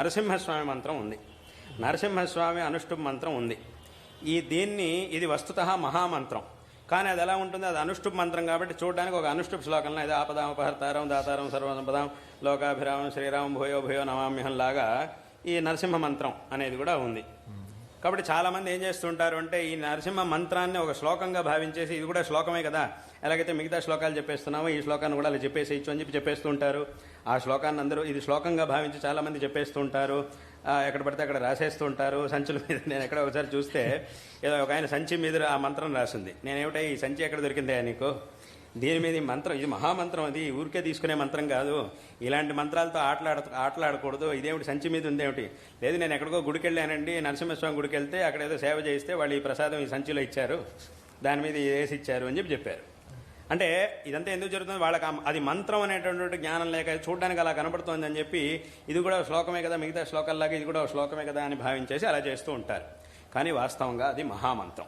నరసింహస్వామి మంత్రం ఉంది. నరసింహస్వామి అనుష్ఠుప్ మంత్రం ఉంది. ఈ దీన్ని ఇది వస్తుత మహామంత్రం. కానీ అది ఎలా ఉంటుంది? అది అనుష్ఠుప్ మంత్రం కాబట్టి చూడడానికి ఒక అనుష్ఠుప్ శ్లోకంలో ఇది ఆపదాం అపహర్తారం దాతారం సర్వసంపదాం లోకాభిరామం శ్రీరామం భూయో భూయో నమామ్యహం లాగా ఈ నరసింహ మంత్రం అనేది కూడా ఉంది. కాబట్టి చాలామంది ఏం చేస్తుంటారు అంటే ఈ నరసింహ మంత్రాన్ని ఒక శ్లోకంగా భావించేసి ఇది కూడా శ్లోకమే కదా ఎలాగైతే మిగతా శ్లోకాలు చెప్పేస్తున్నామో ఈ శ్లోకాన్ని కూడా అలా చెప్పేసేయచ్చు అని చెప్పి చెప్పేస్తుంటారు ఆ శ్లోకాన్ని అందరూ ఇది శ్లోకంగా భావించి చాలామంది చెప్పేస్తుంటారు ఎక్కడ పడితే అక్కడ రాసేస్తూ ఉంటారు. సంచుల మీద నేను ఎక్కడ ఒకసారి చూస్తే ఏదో ఒక ఆయన సంచి మీద ఆ మంత్రం రాసింది. నేనేమిటా ఈ సంచి ఎక్కడ దొరికిందా నీకు? దీని మీద ఈ మంత్రం? ఇది మహామంత్రం అది. ఊరికే తీసుకునే మంత్రం కాదు. ఇలాంటి మంత్రాలతో ఆటలాడ ఆటలాడకూడదు. ఇదేమిటి సంచి మీద ఉందేమిటి? లేదు నేను ఎక్కడికో గుడికి వెళ్ళానండి నరసింహస్వామి గుడికి వెళ్తే అక్కడ ఏదో సేవ చేయిస్తే వాళ్ళు ఈ ప్రసాదం ఈ సంచిలో ఇచ్చారు. దాని మీద వేసి ఇచ్చారు అని చెప్పి చెప్పారు. అంటే ఇదంతా ఎందుకు జరుగుతుంది? వాళ్ళకి అది మంత్రం అనేటటువంటి జ్ఞానం లేక చూడడానికి అలా కనబడుతోంది అని చెప్పి ఇది కూడా శ్లోకమే కదా మిగతా శ్లోకాల్లాగా ఇది కూడా శ్లోకమే కదా అని భావించేసి అలా చేస్తూ ఉంటారు. కానీ వాస్తవంగా అది మహామంత్రం.